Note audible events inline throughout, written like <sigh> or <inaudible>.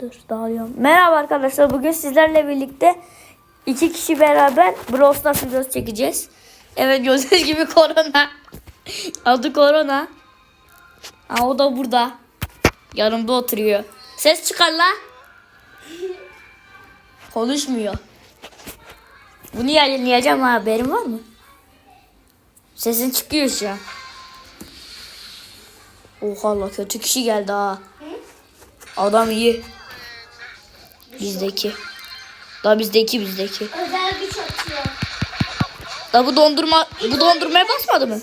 Dur dağılıyorum. Merhaba arkadaşlar. Bugün sizlerle birlikte iki kişi beraber Brawl Stars videosu çekeceğiz. Evet gördüğünüz gibi korona. <laughs> Adı korona. Aa, o da burada. Yanımda oturuyor. Ses çıkar la. Konuşmuyor. Bunu yayınlayacağım ha, haberin var mı? Sesin çıkıyor şu an. Oha Allah kötü kişi geldi ha. Adam iyi. Bizdeki. Da bizdeki bizdeki. Özel güç atıyor. Da bu dondurma bu dondurmaya basmadı mı?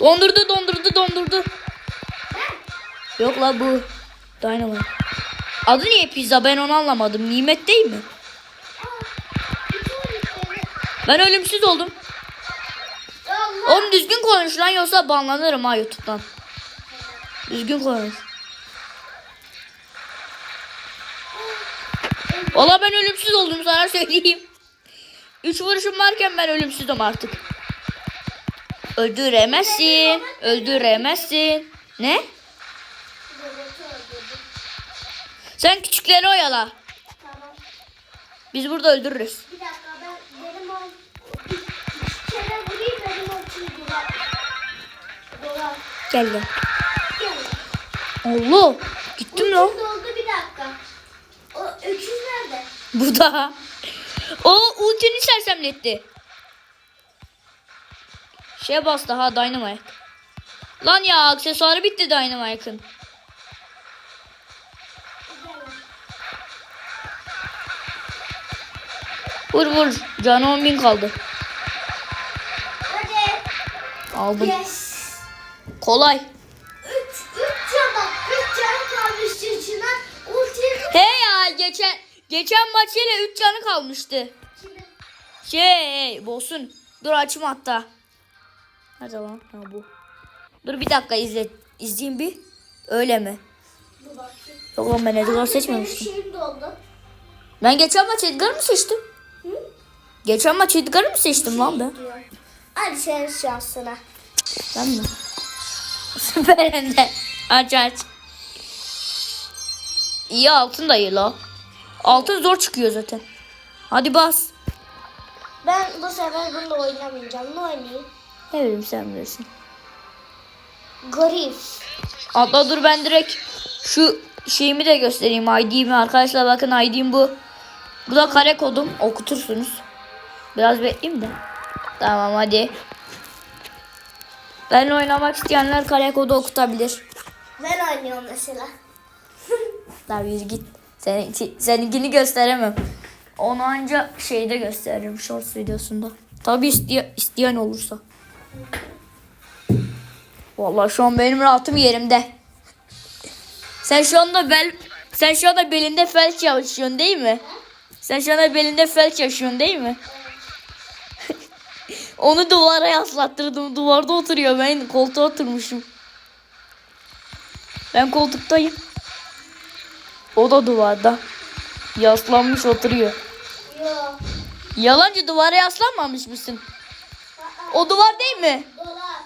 Dondurdu dondurdu dondurdu. Yok la bu. Dynamite. Adı niye pizza ben onu anlamadım. Nimet değil mi? Ben ölümsüz oldum. Oğlum düzgün konuş lan yoksa banlanırım ha YouTube'dan. Düzgün konuş. Valla ben ölümsüz oldum sana söyleyeyim. Üç vuruşum varken ben ölümsüzüm artık. Öldüremezsin. Öldüremezsin. Ne? Sen küçükleri oyala. Tamam. Biz burada öldürürüz. Bir dakika ben benim o iki kere vurayım benim o tüy dolar. Dolar. Gel gel. Gel. Allah. Gittim lan. Ucuz doldu bir dakika. O öküz nerede? <laughs> Bu da. O ultini sersemletti. Şey bastı ha Dynamite. Lan ya aksesuarı bitti Dynamite'ın. Vur vur. Canı 10 bin kaldı. Hadi. Aldım. Yes. Kolay. Geçen maç ile 3 canı kalmıştı. Şey boss'un. Dur açma hatta. Nerede lan? Ha bu. Dur bir dakika izle. izleyeyim bir. Öyle mi? Yok lan ben Edgar seçmemiştim. Ben geçen maç Edgar mı seçtim? Hı? Geçen maç Edgar'ı mı seçtim lan ben? Hadi senin şansına. Ben mi? <laughs> Süper Ender. Aç aç. İyi altın da iyi la. Altın zor çıkıyor zaten. Hadi bas. Ben bu sefer bununla oynamayacağım. Ne oynayayım? Ne bileyim sen bilirsin. Garip. Hatta dur ben direkt şu şeyimi de göstereyim ID'mi arkadaşlar bakın ID'm bu. Bu da kare kodum okutursunuz. Biraz bekleyeyim de. Tamam hadi. Benle oynamak isteyenler kare kodu okutabilir. Ben oynuyorum mesela. Tabii git. Senin, seninkini gösteremem. Onu anca şeyde gösteririm shorts videosunda. Tabii isteye, isteyen olursa. Vallahi şu an benim rahatım yerimde. Sen şu anda bel sen şu anda belinde felç yaşıyorsun değil mi? Sen şu anda belinde felç yaşıyorsun değil mi? <laughs> Onu duvara yaslattırdım. Duvarda oturuyor. Ben koltuğa oturmuşum. Ben koltuktayım. O da duvarda. Yaslanmış oturuyor. Yok. Yalancı duvara yaslanmamış mısın? O duvar değil mi? Dolar.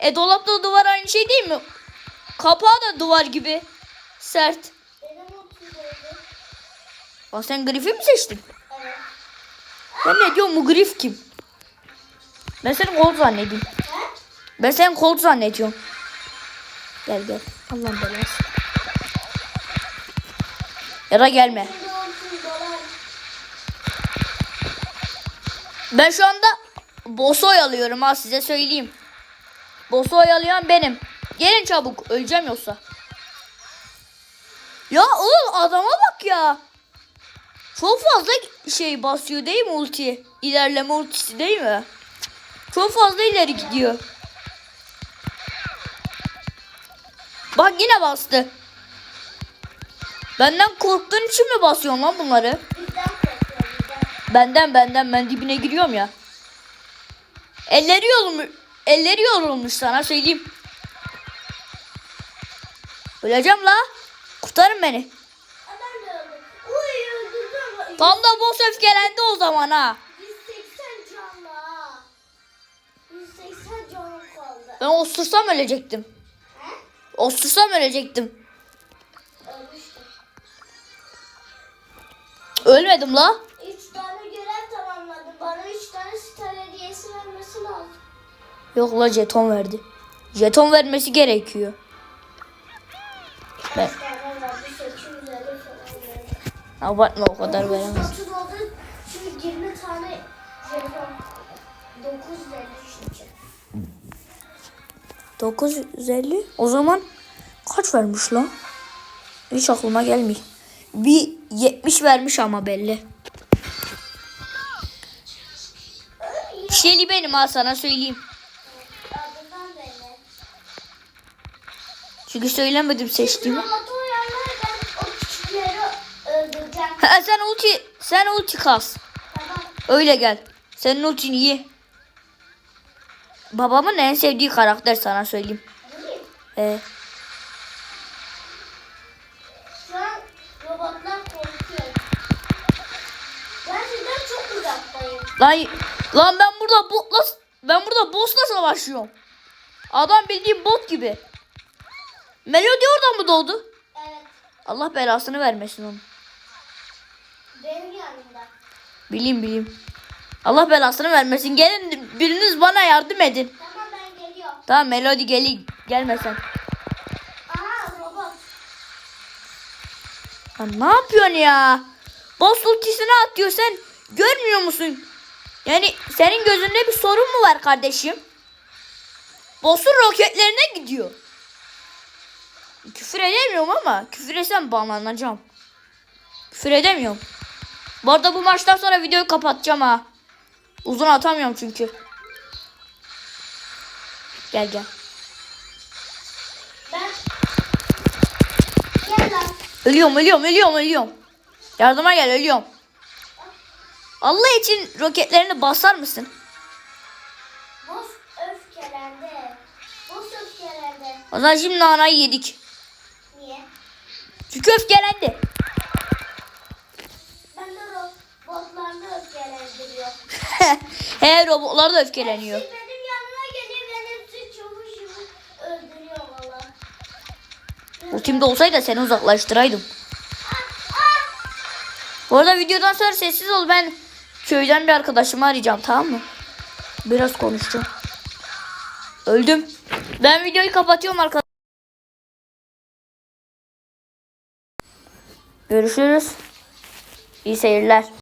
E dolapta duvar aynı şey değil mi? Kapağı da duvar gibi. Sert. Bak sen grifi mi seçtin? Evet. Ben ne diyorum bu grif kim? Ben senin kolt zannediyorum. He? Ben senin kolt zannediyorum. Gel gel. Allah'ın belası. Ya da gelme. Ben şu anda boss'u oyalıyorum ha size söyleyeyim. Boss'u oyalayan benim. Gelin çabuk öleceğim yoksa. Ya oğlum adama bak ya. Çok fazla şey basıyor değil mi ulti? İlerleme ultisi değil mi? Çok fazla ileri gidiyor. Bak yine bastı. Benden korktuğun için mi basıyorsun lan bunları? Benden benden ben dibine giriyorum ya. Elleri yorulmuş. Elleri yorulmuş sana söyleyeyim. Öleceğim la. Kurtarın beni. Tam da boss öfkelendi o zaman ha. 180 canlı ha. 180 canım kaldı. Ben osursam ölecektim. He? Osursam ölecektim. Ölmedim la. Üç tane görev tamamladım. Bana üç tane star hediyesi vermesi lazım. Yok la jeton verdi. Jeton vermesi gerekiyor. Ben Kaç tane verdi? 850 falan verdi. abartma o kadar veremez. 930 oldu. Şimdi 20 tane jeton. 950 çünkü. 950. O zaman kaç vermiş lan? Hiç aklıma gelmiyor. Bir 70 vermiş ama belli. Şeli benim ha sana söyleyeyim. Çünkü söylemedim seçtiğimi. Ha, sen ulti sen ulti kas. Tamam. Öyle gel. Senin ultin iyi. Babamın en sevdiği karakter sana söyleyeyim. Ee, lan, lan ben burada botla ben burada boss'la savaşıyorum. Adam bildiğin bot gibi. Melody oradan mı doğdu? Evet. Allah belasını vermesin onu. Benim yanımda. Bileyim bileyim. Allah belasını vermesin. Gelin biriniz bana yardım edin. Tamam ben geliyorum. Tamam Melody gel gelmesen. Aha robot. Lan ne yapıyorsun ya? Boss ultisini atıyor sen görmüyor musun? Yani senin gözünde bir sorun mu var kardeşim? Boss'un roketlerine gidiyor. Küfür edemiyorum ama küfür etsem banlanacağım. Küfür edemiyorum. Bu arada bu maçtan sonra videoyu kapatacağım ha. Uzun atamıyorum çünkü. Gel gel. Ben... Gel lan. Ölüyorum, ölüyorum, ölüyorum, ölüyorum. Yardıma gel, ölüyorum. Allah için roketlerini basar mısın? Boss öfkelendi. Boss öfkelendi. O zaman şimdi nanayı yedik. Niye? Çünkü öfkelendi. Ben de robotlarını öfkelendiriyor. <laughs> He robotlar da öfkeleniyor. Hepsi benim yanıma geliyor. Ben hepsi gibi öldürüyor valla. Ultimde olsaydı seni uzaklaştıraydım. Bu arada videodan sonra sessiz ol. Ben köyden bir arkadaşımı arayacağım tamam mı? Biraz konuşacağım. Öldüm. Ben videoyu kapatıyorum arkadaşlar. Görüşürüz. İyi seyirler.